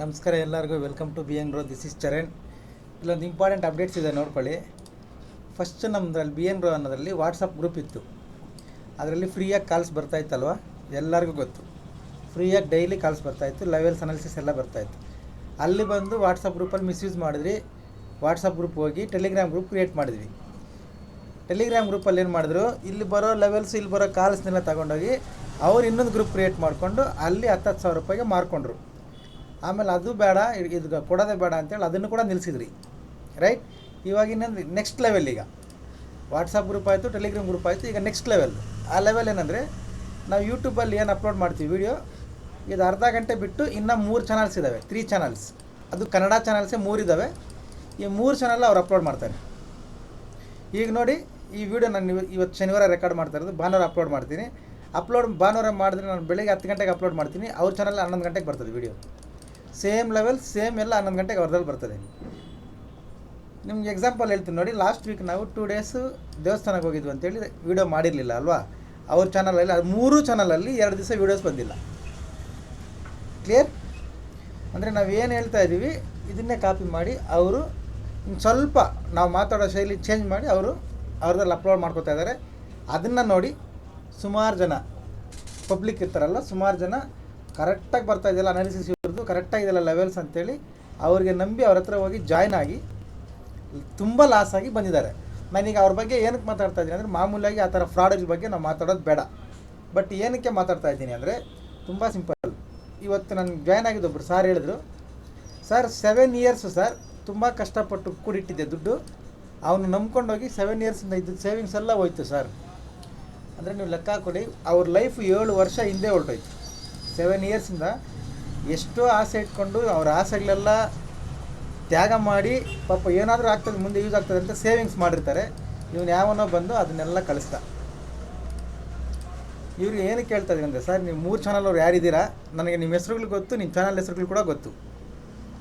ನಮಸ್ಕಾರ ಎಲ್ಲರಿಗೂ welcome to B N Ro this is Charan ಇಲ್ಲೊಂದು ಇಂಪಾರ್ಟೆಂಟ್ ಅಪ್ಡೇಟ್ಸ್ ಇದೆ, ನೋಡ್ಕೊಳ್ಳಿ. ಫಸ್ಟ್ ನಮ್ಮದ್ರಲ್ಲಿ ಬಿ ಎನ್ ರೋ ಅನ್ನೋದರಲ್ಲಿ ವಾಟ್ಸಪ್ ಗ್ರೂಪ್ ಇತ್ತು. ಅದರಲ್ಲಿ ಫ್ರೀಯಾಗಿ ಕಾಲ್ಸ್ ಬರ್ತಾಯಿತ್ತಲ್ವ ಎಲ್ಲರಿಗೂ ಗೊತ್ತು. ಫ್ರೀಯಾಗಿ ಡೈಲಿ ಕಾಲ್ಸ್ ಬರ್ತಾಯಿತ್ತು ಲೆವೆಲ್ಸ್ ಅನಾಲಿಸಿಸ್ ಎಲ್ಲ ಬರ್ತಾಯಿತ್ತು ಅಲ್ಲಿ ಬಂದು ವಾಟ್ಸಪ್ ಗ್ರೂಪಲ್ಲಿ ಮಿಸ್ಯೂಸ್ ಮಾಡಿದ್ರಿ. ವಾಟ್ಸಪ್ ಗ್ರೂಪ್ ಹೋಗಿ ಟೆಲಿಗ್ರಾಮ್ ಗ್ರೂಪ್ ಕ್ರಿಯೇಟ್ ಮಾಡಿದ್ವಿ. ಟೆಲಿಗ್ರಾಮ್ ಗ್ರೂಪಲ್ಲಿ ಏನು ಮಾಡಿದ್ರು? ಇಲ್ಲಿ ಬರೋ ಲೆವೆಲ್ಸ್ ಇಲ್ಲಿ ಬರೋ ಕಾಲ್ಸ್ನೆಲ್ಲ ತಗೊಂಡೋಗಿ ಅವ್ರು ಇನ್ನೊಂದು ಗ್ರೂಪ್ ಕ್ರಿಯೇಟ್ ಮಾಡಿಕೊಂಡು ಅಲ್ಲಿ ಹತ್ತು ಸಾವಿರ ರೂಪಾಯಿಗೆ ಮಾರ್ಕೊಂಡ್ರು. ಆಮೇಲೆ ಅದು ಬೇಡ ಇದ್- ಕೊಡೋದೇ ಬೇಡ ಅಂತೇಳಿ ಅದನ್ನು ಕೂಡ ನಿಲ್ಲಿಸಿದ್ರಿ ರೈಟ್ ಇವಾಗ ಇನ್ನೊಂದು ನೆಕ್ಸ್ಟ್ ಲೆವೆಲ್ ಈಗ. ವಾಟ್ಸಪ್ ಗ್ರೂಪ್ ಆಯಿತು ಟೆಲಿಗ್ರಾಮ್ ಗ್ರೂಪ್ ಆಯಿತು, ಈಗ ನೆಕ್ಸ್ಟ್ ಲೆವೆಲ್ ಆ ಲೆವೆಲ್ ಏನಂದರೆ, ನಾವು ಯೂಟ್ಯೂಬಲ್ಲಿ ಏನು ಅಪ್ಲೋಡ್ ಮಾಡ್ತೀವಿ ವೀಡಿಯೋ ಇದು ಅರ್ಧ ಗಂಟೆ ಬಿಟ್ಟು ಇನ್ನೂ ಮೂರು ಚಾನಲ್ಸ್ ಇದ್ದಾವೆ ತ್ರೀ ಚಾನಲ್ಸ್ ಅದು ಕನ್ನಡ ಚಾನಲ್ಸೇ ಮೂರು ಇದ್ದಾವೆ ಈ ಮೂರು ಚಾನಲ್ ಅವ್ರು ಅಪ್ಲೋಡ್ ಮಾಡ್ತಾರೆ. ಈಗ ನೋಡಿ, ಈ ವಿಡಿಯೋ ನಾನು ಇವ- ಇವತ್ತು ಶನಿವಾರ ರೆಕಾರ್ಡ್ ಮಾಡ್ತಾ ಇರೋದು, ಭಾನುವಾರ ಅಪ್ಲೋಡ್ ಮಾಡ್ತೀನಿ. ಅಪ್ಲೋಡ್ ಭಾನುವಾರ ಮಾಡಿದ್ರೆ ನಾನು ಬೆಳಗ್ಗೆ ಹತ್ತು ಗಂಟೆಗೆ ಅಪ್ಲೋಡ್ ಮಾಡ್ತೀನಿ, ಅವ್ರ ಚಾನಲ್ ಹನ್ನೊಂದು ಗಂಟೆಗೆ ಬರ್ತದೆ ವಿಡಿಯೋ ಸೇಮ್ ಲೆವೆಲ್ ಸೇಮ್ ಎಲ್ಲ ಹನ್ನೊಂದು ಗಂಟೆಗೆ ಅವ್ರದಲ್ಲಿ ಬರ್ತದೆ. ನಿಮ್ಗೆ ಎಕ್ಸಾಂಪಲ್ ಹೇಳ್ತೀನಿ ನೋಡಿ ಲಾಸ್ಟ್ ವೀಕ್ ನಾವು ಟೂ ಡೇಸು ದೇವಸ್ಥಾನಕ್ಕೆ ಹೋಗಿದ್ವಿ ಅಂತೇಳಿ ವಿಡಿಯೋ ಮಾಡಿರಲಿಲ್ಲ ಅಲ್ವಾ? ಅವ್ರ ಚಾನಲಲ್ಲಿ ಅದು ಮೂರು ಚಾನಲಲ್ಲಿ ಎರಡು ದಿವಸ ವೀಡಿಯೋಸ್ ಬಂದಿಲ್ಲ. ಕ್ಲಿಯರ್ ಅಂದರೆ ನಾವು ಏನು ಹೇಳ್ತಾ ಇದ್ದೀವಿ, ಇದನ್ನೇ ಕಾಪಿ ಮಾಡಿ ಅವರು ಸ್ವಲ್ಪ ನಾವು ಮಾತಾಡೋ ಶೈಲಿ ಚೇಂಜ್ ಮಾಡಿ ಅವರು ಅವ್ರದ್ರಲ್ಲಿ ಅಪ್ಲೋಡ್ ಮಾಡ್ಕೋತಾ ಇದ್ದಾರೆ. ಅದನ್ನು ನೋಡಿ ಸುಮಾರು ಜನ ಪಬ್ಲಿಕ್ ಇರ್ತಾರಲ್ಲ, ಸುಮಾರು ಜನ ಕರೆಕ್ಟಾಗಿ ಬರ್ತಾ ಇದೆಯಲ್ಲ ಅನಾಲಿಸಿಸ್ ಇವ್ರದ್ದು ಕರೆಕ್ಟಾಗಿದೆಯಲ್ಲ ಲೆವೆಲ್ಸ್ ಅಂತೇಳಿ ಅವ್ರಿಗೆ ನಂಬಿ ಅವ್ರ ಹತ್ರ ಹೋಗಿ ಜಾಯ್ನ್ ಆಗಿ ತುಂಬ ಲಾಸ್ ಆಗಿ ಬಂದಿದ್ದಾರೆ. ನಾನೀಗ ಅವ್ರ ಬಗ್ಗೆ ಏನಕ್ಕೆ ಮಾತಾಡ್ತಾ ಇದ್ದೀನಿ ಅಂದರೆ ಮಾಮೂಲಾಗಿ ಆ ಥರ ಫ್ರಾಡಲ್ ಬಗ್ಗೆ ನಾವು ಮಾತಾಡೋದು ಬೇಡ. ಬಟ್ ಏನಕ್ಕೆ ಮಾತಾಡ್ತಾ ಇದ್ದೀನಿ ಅಂದರೆ ತುಂಬ ಸಿಂಪಲ್ ಇವತ್ತು ನಾನು ಜಾಯ್ನ್ ಆಗಿದ್ದು ಒಬ್ಬರು ಸರ್ ಹೇಳಿದ್ರು ಸರ್ ಸೆವೆನ್ ಇಯರ್ಸು ಸರ್ ತುಂಬ ಕಷ್ಟಪಟ್ಟು ಕೂಡಿಟ್ಟಿದ್ದೆ ದುಡ್ಡು. ಅವನು ನಂಬ್ಕೊಂಡೋಗಿ ಸೆವೆನ್ ಇಯರ್ಸಿಂದ ಇದ್ದ ಸೇವಿಂಗ್ಸ್ ಎಲ್ಲ ಹೋಯ್ತು ಸರ್ ಅಂದರೆ ನೀವು ಲೆಕ್ಕ ಹಾಕೊಳ್ಳಿ ಅವ್ರ ಲೈಫ್ ಏಳು ವರ್ಷ ಹಿಂದೆ ಹೊರಟೋಯ್ತು ಸೆವೆನ್ ಇಯರ್ಸಿಂದ ಎಷ್ಟೋ ಆಸೆ ಇಟ್ಕೊಂಡು ಅವ್ರ ಆಸೆಗಳೆಲ್ಲ ತ್ಯಾಗ ಮಾಡಿ ಪಾಪ ಏನಾದರೂ ಆಗ್ತದೆ, ಮುಂದೆ ಯೂಸ್ ಆಗ್ತದೆ ಅಂತ ಸೇವಿಂಗ್ಸ್ ಮಾಡಿರ್ತಾರೆ. ಇವನು ಯಾವನೋ ಬಂದು ಅದನ್ನೆಲ್ಲ ಕಳಿಸ್ದ. ಇವ್ರಿಗೆ ಏನು ಕೇಳ್ತಾ ಇದ್ದೀನಿ ಅಂದರೆ, ಸರ್, ನೀವು ಮೂರು ಚಾನಲ್ ಅವ್ರು ಯಾರಿದ್ದೀರಾ? ನನಗೆ ನಿಮ್ಮ ಹೆಸರುಗಳು ಗೊತ್ತು, ನಿಮ್ಮ ಚಾನಲ್ ಹೆಸರುಗಳು ಕೂಡ ಗೊತ್ತು.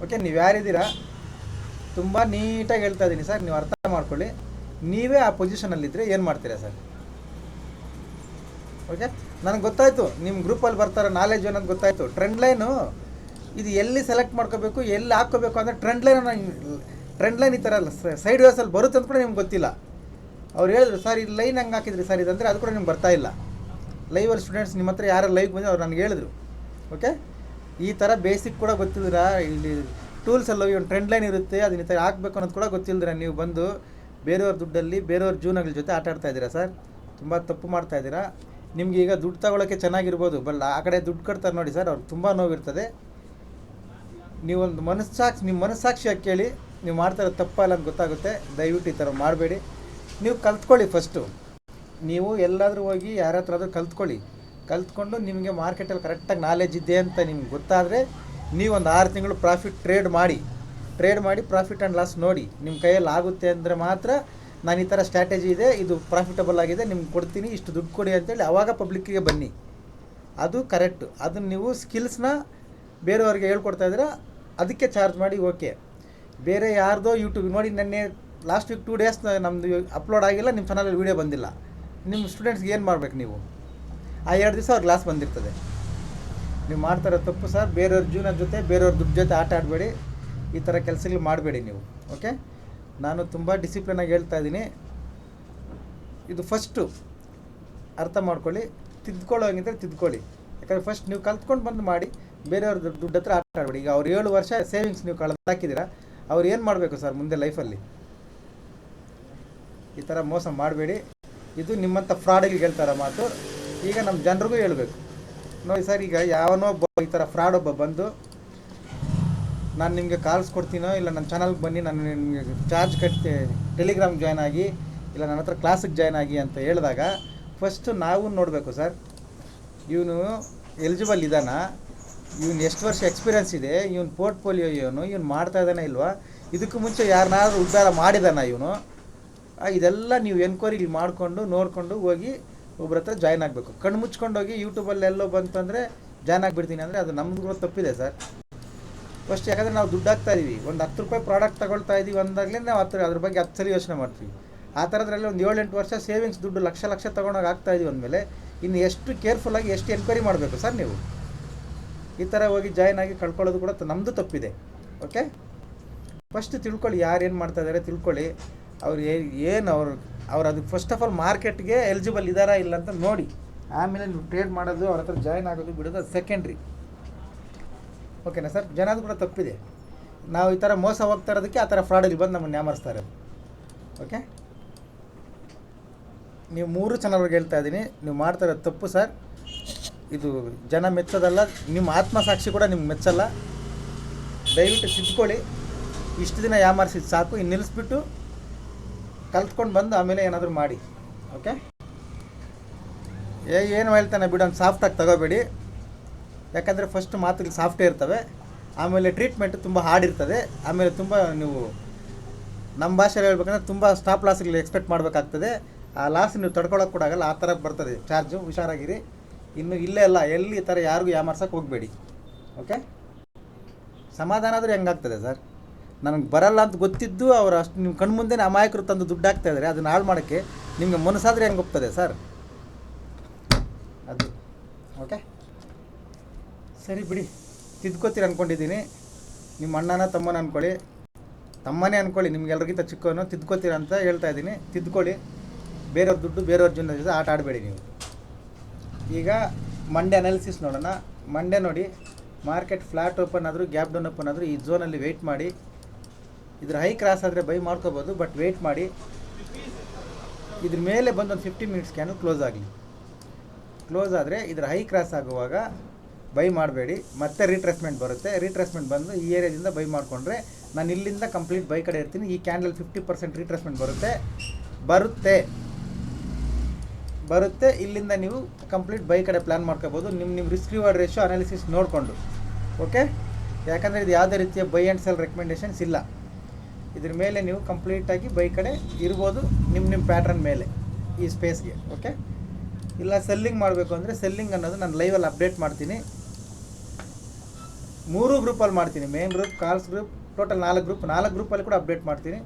ಓಕೆ ನೀವು ಯಾರಿದ್ದೀರಾ? ತುಂಬ ನೀಟಾಗಿ ಹೇಳ್ತಾ ಇದ್ದೀನಿ, ಸರ್, ನೀವು ಅರ್ಥ ಮಾಡ್ಕೊಳ್ಳಿ. ನೀವೇ ಆ ಪೊಸಿಷನಲ್ಲಿದ್ದರೆ ಏನು ಮಾಡ್ತೀರಾ, ಸರ್? ಓಕೆ ನನಗೆ ಗೊತ್ತಾಯಿತು ನಿಮ್ಮ ಗ್ರೂಪಲ್ಲಿ ಬರ್ತಾರೆ ನಾಲೆಜ್ ಅನ್ನೋದು ಗೊತ್ತಾಯಿತು. ಟ್ರೆಂಡ್ ಲೈನು ಇದು ಎಲ್ಲಿ ಸೆಲೆಕ್ಟ್ ಮಾಡ್ಕೋಬೇಕು, ಎಲ್ಲಿ ಹಾಕ್ಕೋಬೇಕು ಅಂದರೆ ಟ್ರೆಂಡ್ ಲೈನ್ ಟ್ರೆಂಡ್ ಲೈನ್ ಈ ಥರ ಅಲ್ಲ ಸೈಡ್ ವೇಸಲ್ಲಿ ಬರುತ್ತೆ ಅಂತ ಕೂಡ ನಿಮ್ಗೆ ಗೊತ್ತಿಲ್ಲ. ಅವ್ರು ಹೇಳಿದ್ರು, ಸರ್, ಇದು ಲೈನ್ ಹಂಗೆ ಹಾಕಿದ್ರಿ ಸರ್ ಇದಂದರೆ ಅದು ಕೂಡ ನಿಮ್ಗೆ ಬರ್ತಾ ಇಲ್ಲ. ಲೈವಲ್ಲಿ ಸ್ಟೂಡೆಂಟ್ಸ್ ನಿಮ್ಮ ಹತ್ರ ಯಾರು ಲೈವ್ ಬಂದು ಅವ್ರು ನನಗೆ ಹೇಳಿದ್ರು. ಓಕೆ ಈ ಥರ ಬೇಸಿಕ್ ಕೂಡ ಗೊತ್ತಿದ್ದೀರಾ ಇಲ್ಲಿ ಟೂಲ್ಸ್ ಎಲ್ಲ ಒಂದು ಟ್ರೆಂಡ್ ಲೈನ್ ಇರುತ್ತೆ, ಅದನ್ನ ಈ ಥರ ಹಾಕಬೇಕು ಅನ್ನೋದು ಕೂಡ ಗೊತ್ತಿಲ್ದಿರ? ನೀವು ಬಂದು ಬೇರೆಯವ್ರ ದುಡ್ಡಲ್ಲಿ, ಬೇರೆಯವ್ರ ಜೀವನಗಳ ಜೊತೆ ಆಟ ಆಡ್ತಾ ಇದ್ದೀರಾ ಸರ್? ತುಂಬ ತಪ್ಪು ಮಾಡ್ತಾ ಇದ್ದೀರಾ? ನಿಮ್ಗೆ ಈಗ ದುಡ್ಡು ತಗೊಳಕ್ಕೆ ಚೆನ್ನಾಗಿರ್ಬೋದು, ಬಟ್ ಆ ಕಡೆ ದುಡ್ಡು ಕಟ್ತಾರೆ ನೋಡಿ ಸರ್, ಅವ್ರು ತುಂಬ ನೋವಿರ್ತದೆ. ನೀವೊಂದು ಮನಸ್ಸಾಕ್ಷಿ ನಿಮ್ಮ ಮನಸ್ಸಾಕ್ಷಿಯಾಗಿ ಕೇಳಿ, ನೀವು ಮಾಡ್ತಾ ಇರೋದು ತಪ್ಪಲ್ಲ ಅಂತ ಗೊತ್ತಾಗುತ್ತೆ, ದಯವಿಟ್ಟು ಈ ಥರ ಮಾಡಬೇಡಿ. ನೀವು ಕಲ್ತ್ಕೊಳ್ಳಿ ಫಸ್ಟು. ನೀವು ಎಲ್ಲಾದರೂ ಹೋಗಿ ಯಾರ ಹತ್ರ ಆದರೂ ಕಲ್ತ್ಕೊಳ್ಳಿ. ಕಲ್ತ್ಕೊಂಡು ನಿಮಗೆ ಮಾರ್ಕೆಟಲ್ಲಿ ಕರೆಕ್ಟಾಗಿ ನಾಲೆಜ್ ಇದೆ ಅಂತ ನಿಮ್ಗೆ ಗೊತ್ತಾದರೆ ನೀವೊಂದು ಆರು ತಿಂಗಳು ಪ್ರಾಫಿಟ್ ಟ್ರೇಡ್ ಮಾಡಿ. ಟ್ರೇಡ್ ಮಾಡಿ ಪ್ರಾಫಿಟ್ ಆ್ಯಂಡ್ ಲಾಸ್ ನೋಡಿ. ನಿಮ್ಮ ಕೈಯಲ್ಲಿ ಆಗುತ್ತೆ ಅಂದರೆ ಮಾತ್ರ ನಾನು ಈ ಥರ ಸ್ಟ್ರಾಟಜಿ ಇದೆ, ಇದು ಪ್ರಾಫಿಟಬಲ್ ಆಗಿದೆ, ನಿಮ್ಗೆ ಕೊಡ್ತೀನಿ, ಇಷ್ಟು ದುಡ್ಡು ಕೊಡಿ ಅಂತೇಳಿ ಆವಾಗ ಪಬ್ಲಿಕ್ಕಿಗೆ ಬನ್ನಿ. ಅದು ಕರೆಕ್ಟ್ ಅದನ್ನು ನೀವು ಸ್ಕಿಲ್ಸ್ನ ಬೇರೆಯವ್ರಿಗೆ ಹೇಳ್ಕೊಡ್ತಾ ಇದ್ರೆ ಅದಕ್ಕೆ ಚಾರ್ಜ್ ಮಾಡಿ ಓಕೆ ಬೇರೆ ಯಾರ್ದೋ ಯೂಟ್ಯೂಬ್ ನೋಡಿ ನೆನ್ನೆ ಲಾಸ್ಟ್ ವೀಕ್ ಟೂ ಡೇಸ್ ನಮ್ಮದು ಅಪ್ಲೋಡ್ ಆಗಿಲ್ಲ ನಿಮ್ಮ ಚಾನಲಲ್ಲಿ ವೀಡಿಯೋ ಬಂದಿಲ್ಲ. ನಿಮ್ಮ ಸ್ಟೂಡೆಂಟ್ಸ್ಗೆ ಏನು ಮಾಡ್ಬೇಕು ನೀವು? ಆ ಎರಡು ದಿವಸ ಅವ್ರ ಕ್ಲಾಸ್ ಬಂದಿರ್ತದೆ. ನೀವು ಮಾಡ್ತಾರೋ ತಪ್ಪು ಸರ್ ಬೇರೆಯವ್ರ ಜೀವನ ಜೊತೆ, ಬೇರೆಯವ್ರ ದುಡ್ಡು ಜೊತೆ ಆಟ ಆಡಬೇಡಿ. ಈ ಥರ ಕೆಲಸಗಳು ಮಾಡಬೇಡಿ ನೀವು ಓಕೆ ನಾನು ತುಂಬ ಡಿಸಿಪ್ಲಿನಾಗಿ ಹೇಳ್ತಾ ಇದ್ದೀನಿ. ಇದು ಫಸ್ಟು ಅರ್ಥ ಮಾಡ್ಕೊಳ್ಳಿ, ತಿದ್ಕೊಳ್ಳೋ ಹಂಗಿದ್ರೆ ತಿದ್ಕೊಳ್ಳಿ. ಯಾಕಂದರೆ ಫಸ್ಟ್ ನೀವು ಕಲ್ತ್ಕೊಂಡು ಬಂದು ಮಾಡಿ, ಬೇರೆಯವ್ರ ದುಡ್ಡು ಹತ್ರ ಆಟ ಆಡಬೇಡಿ. ಈಗ ಅವ್ರು ಏಳು ವರ್ಷ ಸೇವಿಂಗ್ಸ್ ನೀವು ಕಳೆದು ಹಾಕಿದ್ದೀರಾ, ಅವ್ರು ಏನು ಮಾಡಬೇಕು ಸರ್ ಮುಂದೆ ಲೈಫಲ್ಲಿ ಈ ಥರ ಮೋಸ ಮಾಡಬೇಡಿ. ಇದು ನಿಮ್ಮಂಥ ಫ್ರಾಡಿಗೆ ಹೇಳ್ತಾರ ಮಾತು. ಈಗ ನಮ್ಮ ಜನರಿಗೂ ಹೇಳಬೇಕು. ನೋಡಿ ಸರ್, ಈಗ ಯಾವನೋ ಒಬ್ಬ ಈ ಥರ ಫ್ರಾಡ್ ಒಬ್ಬ ಬಂದು ನಾನು ನಿಮಗೆ ಕಾಲ್ಸ್ ಕೊಡ್ತೀನೋ ಇಲ್ಲ ನನ್ನ ಚಾನಲ್ಗೆ ಬನ್ನಿ, ನಾನು ನಿಮಗೆ ಚಾರ್ಜ್ ಕಟ್ಟಿ ಟೆಲಿಗ್ರಾಮ್ ಜಾಯ್ನ್ ಆಗಿ, ಇಲ್ಲ ನನ್ನ ಹತ್ರ ಕ್ಲಾಸಿಗೆ ಜಾಯ್ನ್ ಆಗಿ ಅಂತ ಹೇಳಿದಾಗ ಫಸ್ಟು ನಾವು ನೋಡಬೇಕು ಸರ್ ಇವನು ಎಲಿಜಿಬಲ್ ಇದ್ದಾನ ಇವನು ಎಷ್ಟು ವರ್ಷ ಎಕ್ಸ್ಪೀರಿಯನ್ಸ್ ಇದೆ, ಇವನು ಪೋರ್ಟ್ಫೋಲಿಯೋ ಇವನು ಇವನು ಮಾಡ್ತಾ ಇದ್ದಾನೆ ಇಲ್ವಾ? ಇದಕ್ಕೂ ಮುಂಚೆ ಯಾರನ್ನಾದ್ರೂ ಉದ್ಧಾರ ಮಾಡಿದಾನ ಇವನು? ಇದೆಲ್ಲ ನೀವು ಎನ್ಕ್ವೈರಿ ಮಾಡಿಕೊಂಡು, ನೋಡಿಕೊಂಡು ಹೋಗಿ ಒಬ್ಬರ ಹತ್ರ ಜಾಯ್ನ್ ಆಗಬೇಕು. ಕಣ್ಣು ಮುಚ್ಕೊಂಡು ಹೋಗಿ ಯೂಟ್ಯೂಬಲ್ಲಿ ಎಲ್ಲೋ ಬಂತಂದರೆ ಜಾಯ್ನ್ ಆಗಿಬಿಡ್ತೀನಿ ಅಂದರೆ ಅದು ಕೂಡ ತಪ್ಪಿದೆ ಸರ್ ಫಸ್ಟ್ ಯಾಕಂದರೆ ನಾವು ದುಡ್ಡು ಹಾಕ್ತಾ ಇದೀವಿ. ಒಂದು ಹತ್ತು ರೂಪಾಯಿ ಪ್ರಾಡಕ್ಟ್ ತಗೊಳ್ತಾ ಇದೀವಿ ಅಂದಾಗಲೇ ನಾವು ಹತ್ತು ಅದ್ರ ಬಗ್ಗೆ ಹತ್ತು ಸಲ ಯೋಚನೆ ಮಾಡ್ತೀವಿ. ಆ ಥರದ್ರಲ್ಲಿ ಒಂದು ಏಳೆಂಟು ವರ್ಷ ಸೇವಿಂಗ್ಸ್ ದುಡ್ಡು ಲಕ್ಷ ಲಕ್ಷ ತೊಗೊಂಡೋಗಿ ಆಗ್ತಾ ಇದೀವಿ ಅಂದಮೇಲೆ ಇನ್ನು ಎಷ್ಟು ಕೇರ್ಫುಲ್ಲಾಗಿ ಎಷ್ಟು ಎನ್ಕ್ವೈರಿ ಮಾಡಬೇಕು ಸರ್ ನೀವು? ಈ ಥರ ಹೋಗಿ ಜಾಯ್ನ್ ಆಗಿ ಕಳ್ಕೊಳ್ಳೋದು ಕೂಡ ನಮ್ಮದು ತಪ್ಪಿದೆ. ಓಕೆ ಫಸ್ಟ್ ತಿಳ್ಕೊಳ್ಳಿ ಯಾರು ಏನು ಮಾಡ್ತಾ ಇದ್ದಾರೆ ತಿಳ್ಕೊಳ್ಳಿ. ಅವ್ರು ಏನು ಅವ್ರು ಅವ್ರು ಅದಕ್ಕೆ ಫಸ್ಟ್ ಆಫ್ ಆಲ್ ಮಾರ್ಕೆಟ್ಗೆ ಎಲಿಜಿಬಲ್ ಇದ್ದಾರಾ ಇಲ್ಲ ಅಂತ ನೋಡಿ. ಆಮೇಲೆ ನೀವು ಟ್ರೇಡ್ ಮಾಡೋದು, ಅವ್ರ ಹತ್ರ ಜಾಯ್ನ್ ಆಗೋದು ಬಿಡೋದು ಸೆಕೆಂಡ್ರಿ ಓಕೆನಾ ಸರ್? ಜನದ ಕೂಡ ತಪ್ಪಿದೆ. ನಾವು ಈ ಥರ ಮೋಸ ಹೋಗ್ತಾ ಇರೋದಕ್ಕೆ ಆ ಥರ ಫ್ರಾಡಲ್ಲಿ ಬಂದು ನಮ್ಮನ್ನು ನ್ಯಾಮರಿಸ್ತಾರೆ ಓಕೆ? ನೀವು ಮೂರು ಚಾನಲ್ಗೆ ಹೇಳ್ತಾ ಇದ್ದೀನಿ. ನೀವು ಮಾಡ್ತಾ ತಪ್ಪು ಸರ್. ಇದು ಜನ ಮೆಚ್ಚೋದಲ್ಲ, ನಿಮ್ಮ ಆತ್ಮಸಾಕ್ಷಿ ಕೂಡ ನಿಮ್ಗೆ ಮೆಚ್ಚಲ್ಲ. ದಯವಿಟ್ಟು ತಿದ್ಕೊಳ್ಳಿ. ಇಷ್ಟು ದಿನ ಯಾಮಾರಿಸಿದ್ದು ಸಾಕು. ಇನ್ನು ನಿಲ್ಲಿಸ್ಬಿಟ್ಟು ಕಲ್ತ್ಕೊಂಡು ಬಂದು ಆಮೇಲೆ ಏನಾದರೂ ಮಾಡಿ. ಓಕೆ? ಏ, ಏನು ಹೇಳ್ತಾನೆ ಬಿಡು ಸಾಫ್ಟಾಗಿ ತಗೋಬೇಡಿ. ಯಾಕಂದರೆ ಫಸ್ಟ್ ಮಾತುಗಳು ಸಾಫ್ಟೇ ಇರ್ತವೆ. ಆಮೇಲೆ ಟ್ರೀಟ್ಮೆಂಟ್ ತುಂಬ ಹಾರ್ಡ್ ಇರ್ತದೆ. ಆಮೇಲೆ ತುಂಬ ನೀವು ನಮ್ಮ ಭಾಷೆಯಲ್ಲಿ ಹೇಳ್ಬೇಕಂದ್ರೆ ತುಂಬ ಸ್ಟಾಪ್ ಲಾಸ್ಗಳು ಎಕ್ಸ್ಪೆಕ್ಟ್ ಮಾಡಬೇಕಾಗ್ತದೆ. ಆ ಲಾಸ್ ನೀವು ತಡ್ಕೊಳಕ್ಕೆ ಕೂಡ ಆಗಲ್ಲ, ಆ ಥರ ಬರ್ತದೆ ಚಾರ್ಜು ಹುಷಾರಾಗಿರಿ. ಇನ್ನು ಇಲ್ಲೇ ಅಲ್ಲ, ಎಲ್ಲಿ ಈ ಥರ ಯಾರಿಗೂ ಯಾಮಾರ್ಸಕ್ಕೆ ಹೋಗಬೇಡಿ. ಓಕೆ ಸಮಾಧಾನ ಆದರೆ ಹೆಂಗಾಗ್ತದೆ ಸರ್? ನನಗೆ ಬರಲ್ಲ ಅಂತ ಗೊತ್ತಿದ್ದು ಅವರು ಅಷ್ಟು ನಿಮ್ಮ ಕಣ್ಮುಂದೆ ಅಮಾಯಕರು ತಂದು ದುಡ್ಡು ಹಾಕ್ತಾ ಇದ್ದಾರೆ ಅದನ್ನು ಹಾಳು ಮಾಡೋಕ್ಕೆ ನಿಮಗೆ ಮನಸ್ಸಾದರೆ ಹೆಂಗೆ ಹೋಗ್ತದೆ ಸರ್? ಅದು. ಓಕೆ ಸರಿ ಬಿಡಿ. ತಿದ್ಕೋತೀರ ಅಂದ್ಕೊಂಡಿದ್ದೀನಿ ನಿಮ್ಮ ಅಣ್ಣನ ತಮ್ಮನ ಅಂದ್ಕೊಳ್ಳಿ ತಮ್ಮನೇ ಅಂದ್ಕೊಳ್ಳಿ ನಿಮ್ಗೆಲ್ರಿಗಿಂತ ಚಿಕ್ಕವನು ತಿದ್ಕೋತೀರ ಅಂತ ಹೇಳ್ತಾ ಇದ್ದೀನಿ. ತಿದ್ಕೊಳ್ಳಿ. ಬೇರೆಯವ್ರ ದುಡ್ಡು ಬೇರೆಯವ್ರ ಜೀವನ ಜೊತೆ ಆಟ ಆಡಬೇಡಿ ನೀವು. ಈಗ ಮಂಡೇ ಅನಾಲಿಸಿಸ್ ನೋಡೋಣ. ಮಂಡೇ ನೋಡಿ ಮಾರ್ಕೆಟ್ ಫ್ಲಾಟ್ ಓಪನ್ ಆದರೂ ಗ್ಯಾಪ್ ಡೌನ್ ಓಪನ್ ಆದರೂ ಈ ಝೋನಲ್ಲಿ ವೆಯ್ಟ್ ಮಾಡಿ. ಇದ್ರ ಹೈ ಕ್ರಾಸ್ ಆದರೆ ಬೈ ಮಾಡ್ಕೋಬೋದು ಬಟ್ ವೆಯ್ಟ್ ಮಾಡಿ. ಇದ್ರ ಮೇಲೆ ಬಂದು ಒಂದು ಫಿಫ್ಟಿ ಮಿನಿಟ್ಸ್ ಕ್ಯಾನು ಕ್ಲೋಸ್ ಆಗಲಿ. ಕ್ಲೋಸ್ ಆದರೆ ಇದ್ರ ಹೈ ಕ್ರಾಸ್ ಆಗುವಾಗ ಬೈ ಮಾಡಬೇಡಿ. ಮತ್ತೆ ರೀಟ್ರೆಸ್ಮೆಂಟ್ ಬರುತ್ತೆ. ರೀಟ್ರೆಸ್ಮೆಂಟ್ ಬಂದು ಈ ಏರಿಯಾದಿಂದ ಬೈ ಮಾಡಿಕೊಂಡ್ರೆ ನಾನು ಇಲ್ಲಿಂದ ಕಂಪ್ಲೀಟ್ ಬೈ ಕಡೆ ಇರ್ತೀನಿ. ಈ ಕ್ಯಾಂಡಲ್ ಫಿಫ್ಟಿ ಪರ್ಸೆಂಟ್ ರೀಟ್ರೆಸ್ಮೆಂಟ್ ಬರುತ್ತೆ. ಬರುತ್ತೆ. ಬರುತ್ತೆ. ಇಲ್ಲಿಂದ ನೀವು ಕಂಪ್ಲೀಟ್ ಬೈ ಕಡೆ ಪ್ಲ್ಯಾನ್ ಮಾಡ್ಕೋಬೋದು. ನಿಮ್ಮ ನಿಮ್ಮ ರಿಸ್ಕ್ ರಿವಾರ್ಡ್ ರೇಷೋ ಅನಾಲಿಸಿಸ್ ನೋಡಿಕೊಂಡು. ಓಕೆ ಯಾಕಂದರೆ ಇದು ಯಾವುದೇ ರೀತಿಯ ಬೈ ಆ್ಯಂಡ್ ಸೆಲ್ ರೆಕಮೆಂಡೇಷನ್ಸ್ ಇಲ್ಲ. ಇದ್ರ ಮೇಲೆ ನೀವು ಕಂಪ್ಲೀಟಾಗಿ ಬೈ ಕಡೆ ಇರ್ಬೋದು ನಿಮ್ಮ ನಿಮ್ಮ ಪ್ಯಾಟ್ರನ್ ಮೇಲೆ ಈ ಸ್ಪೇಸ್ಗೆ ಓಕೆ ಇಲ್ಲ ಸೆಲ್ಲಿಂಗ್ ಮಾಡಬೇಕು ಅಂದರೆ ಸೆಲ್ಲಿಂಗ್ ಅನ್ನೋದು ನಾನು ಲೈವಲ್ಲಿ ಅಪ್ಡೇಟ್ ಮಾಡ್ತೀನಿ. ಮೂರು ಗ್ರೂಪಲ್ಲಿ ಮಾಡ್ತೀನಿ. Main group calls group total ನಾಲ್ಕು ಗ್ರೂಪ್ ನಾಲ್ಕು ಗ್ರೂಪಲ್ಲಿ ಕೂಡ ಅಪ್ಡೇಟ್ ಮಾಡ್ತೀನಿ.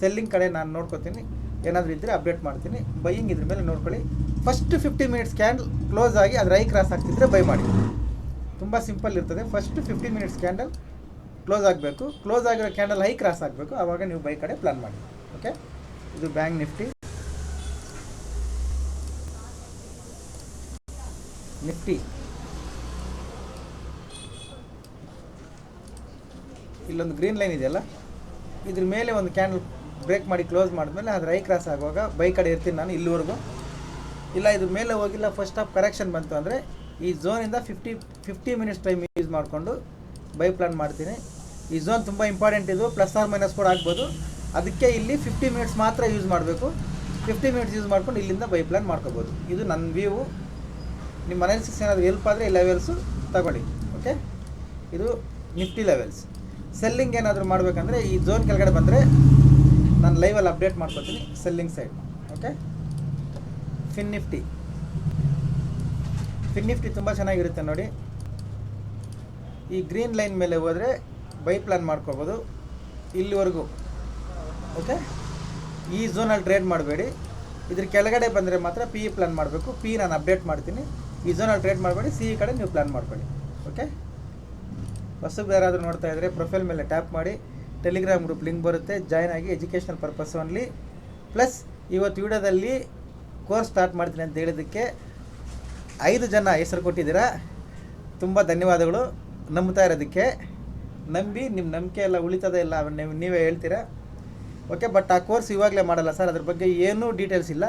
ಸೆಲ್ಲಿಂಗ್ ಕಡೆ ನಾನು ನೋಡ್ಕೊತೀನಿ. ಏನಾದರೂ ಇದ್ದರೆ ಅಪ್ಡೇಟ್ ಮಾಡ್ತೀನಿ. ಬೈಯಿಂಗ್ ಇದ್ರ ಮೇಲೆ ನೋಡ್ಕೊಳ್ಳಿ. First fifty minutes candle close ಆಗಿ ಅದು ರೈ ಕ್ರಾಸ್ ಆಗ್ತಿದ್ರೆ ಬೈ ಮಾಡಿ. ತುಂಬ ಸಿಂಪಲ್ ಇರ್ತದೆ. First fifty minutes candle close ಆಗಬೇಕು. ಕ್ಲೋಸ್ ಆಗಿರೋ ಕ್ಯಾಂಡಲ್ ಹೈ ಕ್ರಾಸ್ ಆಗಬೇಕು ಆವಾಗ ನೀವು ಬೈ ಕಡೆ ಪ್ಲಾನ್ ಮಾಡಿ. ಓಕೆ ಇದು ಬ್ಯಾಂಕ್ ನಿಫ್ಟಿ ನಿಫ್ಟಿ ಇಲ್ಲೊಂದು ಗ್ರೀನ್ ಲೈನ್ ಇದೆಯಲ್ಲ ಇದ್ರ ಮೇಲೆ ಒಂದು ಕ್ಯಾಂಡಲ್ ಬ್ರೇಕ್ ಮಾಡಿ ಕ್ಲೋಸ್ ಮಾಡಿದ್ಮೇಲೆ ಅದು ರೈ ಕ್ರಾಸ್ ಆಗುವಾಗ ಬೈ ಕಡೆ ಇರ್ತೀನಿ ನಾನು ಇಲ್ಲಿವರೆಗೂ. ಇಲ್ಲ ಇದ್ರ ಮೇಲೆ ಹೋಗಿಲ್ಲ. ಫಸ್ಟ್ ಆಫ್ ಕರೆಕ್ಷನ್ ಬಂತು ಅಂದರೆ ಈ ಝೋನಿಂದ fifty fifty minutes time use ಮಾಡಿಕೊಂಡು ಬೈ ಪ್ಲಾನ್ ಮಾಡ್ತೀನಿ. ಈ ಝೋನ್ ತುಂಬ ಇಂಪಾರ್ಟೆಂಟ್ ಇದು. ಪ್ಲಸ್ ಆರ್ ಮೈನಸ್ ಕೂಡ ಆಗ್ಬೋದು. ಅದಕ್ಕೆ ಇಲ್ಲಿ ಫಿಫ್ಟಿ ಮಿನಿಟ್ಸ್ ಮಾತ್ರ ಯೂಸ್ ಮಾಡಬೇಕು. ಫಿಫ್ಟಿ ಮಿನಿಟ್ಸ್ ಯೂಸ್ ಮಾಡ್ಕೊಂಡು ಇಲ್ಲಿಂದ ಬೈ ಪ್ಲಾನ್ ಮಾಡ್ಕೋಬೋದು. ಇದು ನನ್ನ ವ್ಯೂ ನಿಮ್ಮ ಅನಾಲಿಸಿಸ್ ಏನಾದರೂ ಹೆಲ್ಪ್ ಆದರೆ ಈ ಲೆವೆಲ್ಸು ತಗೊಳ್ಳಿ ಓಕೆ ಇದು ನಿಫ್ಟಿ ಲೆವೆಲ್ಸ್ ಸೆಲ್ಲಿಂಗ್ ಏನಾದರೂ ಮಾಡಬೇಕಂದ್ರೆ ಈ ಝೋನ್ ಕೆಳಗಡೆ ಬಂದರೆ ನಾನು ಲೈವಲ್ಲಿ ಅಪ್ಡೇಟ್ ಮಾಡ್ಕೊತೀನಿ selling side okay fin nifty fin nifty ತುಂಬ ಚೆನ್ನಾಗಿರುತ್ತೆ ನೋಡಿ. ಈ ಗ್ರೀನ್ ಲೈನ್ ಮೇಲೆ ಹೋದರೆ ಬೈ ಪ್ಲಾನ್ ಮಾಡ್ಕೋಬೋದು ಇಲ್ಲಿವರೆಗೂ. ಓಕೆ ಈ ಝೋನಲ್ಲಿ ಟ್ರೇಡ್ ಮಾಡಬೇಡಿ. ಇದ್ರ ಕೆಳಗಡೆ ಬಂದರೆ ಮಾತ್ರ ಪಿ ಪ್ಲಾನ್ ಮಾಡಬೇಕು. ಪಿ ನಾನು ಅಪ್ಡೇಟ್ ಮಾಡ್ತೀನಿ. ಈ ಝೋನಲ್ಲಿ ಟ್ರೇಡ್ ಮಾಡಬೇಡಿ. ಸಿ ಈ ಕಡೆ ನೀವು ಪ್ಲಾನ್ ಮಾಡ್ಕೊಳ್ಳಿ. ಓಕೆ ಹೊಸಬ್ರು ಯಾರಾದರೂ ನೋಡ್ತಾ ಇದ್ದರೆ ಪ್ರೊಫೈಲ್ ಮೇಲೆ ಟ್ಯಾಪ್ ಮಾಡಿ ಟೆಲಿಗ್ರಾಮ್ ಗ್ರೂಪ್ ಲಿಂಕ್ ಬರುತ್ತೆ. ಜಾಯ್ನ್ ಆಗಿ ಎಜುಕೇಷನಲ್ ಪರ್ಪಸ್ ಓನ್ಲಿ ಪ್ಲಸ್ ಇವತ್ತು ವಿಡಿಯೋದಲ್ಲಿ ಕೋರ್ಸ್ ಸ್ಟಾರ್ಟ್ ಮಾಡ್ತೀನಿ ಅಂತ ಹೇಳಿದ್ದಕ್ಕೆ ಐದು ಜನ ಹೆಸರು ಕೊಟ್ಟಿದ್ದೀರಾ. ತುಂಬ ಧನ್ಯವಾದಗಳು. ನಂಬ್ತಾ ಇರೋದಕ್ಕೆ. ನಂಬಿ ನಿಮ್ಮ ನಂಬಿಕೆ ಎಲ್ಲ ಉಳಿತದೆ ಇಲ್ಲ ನೀವು, ನೀವೇ ಹೇಳ್ತೀರಾ? ಓಕೆ ಬಟ್ ಆ ಕೋರ್ಸ್ ಇವಾಗಲೇ ಮಾಡಲ್ಲ ಸರ್ ಅದ್ರ ಬಗ್ಗೆ ಏನೂ ಡೀಟೇಲ್ಸ್ ಇಲ್ಲ.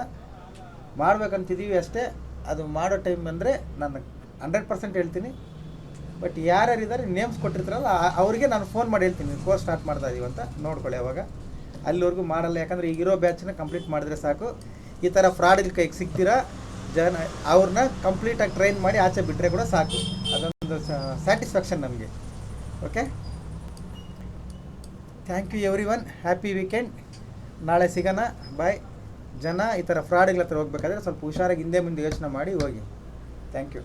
ಮಾಡಬೇಕಂತಿದ್ದೀವಿ ಅಷ್ಟೇ. ಅದು ಮಾಡೋ ಟೈಮ್ ಅಂದರೆ ನಾನು ಹಂಡ್ರೆಡ್ ಪರ್ಸೆಂಟ್ ಹೇಳ್ತೀನಿ. ಬಟ್ ಯಾರ್ಯಾರು ಇದ್ದಾರೆ ನೇಮ್ಸ್ ಕೊಟ್ಟಿರ್ತಾರಲ್ಲ ಅವ್ರಿಗೆ ನಾನು ಫೋನ್ ಮಾಡಿ ಹೇಳ್ತೀನಿ ಕೋರ್ಸ್ ಸ್ಟಾರ್ಟ್ ಮಾಡ್ತಾ ಇದೀವಿ ಅಂತ ನೋಡ್ಕೊಳ್ಳಿ ಅವಾಗ. ಅಲ್ಲಿವರೆಗೂ ಮಾಡಲ್ಲ, ಯಾಕಂದರೆ ಈಗಿರೋ ಬ್ಯಾಚನ್ನ ಕಂಪ್ಲೀಟ್ ಮಾಡಿದ್ರೆ ಸಾಕು. ಈ ಥರ ಫ್ರಾಡ್ ಕೈಗೆ ಸಿಗ್ತೀರಾ? ಜನ ಅವ್ರನ್ನ ಕಂಪ್ಲೀಟಾಗಿ ಟ್ರೈನ್ ಮಾಡಿ ಆಚೆ ಬಿಟ್ಟರೆ ಕೂಡ ಸಾಕು. ಅದೊಂದು ಸ್ಯಾಟಿಸ್ಫ್ಯಾಕ್ಷನ್ ನಮಗೆ. Okay thank you everyone happy weekend ನಾಳೆ ಸಿಗೋಣ. ಬಾಯ್ ಜನ ಈ ಥರ ಫ್ರಾಡ್ಗಳ ಹತ್ರ ಹೋಗ್ಬೇಕಾದ್ರೆ ಸ್ವಲ್ಪ ಹುಷಾರಾಗಿ ಹಿಂದೆ ಮುಂದೆ ಯೋಚನೆ ಮಾಡಿ ಹೋಗಿ. Thank you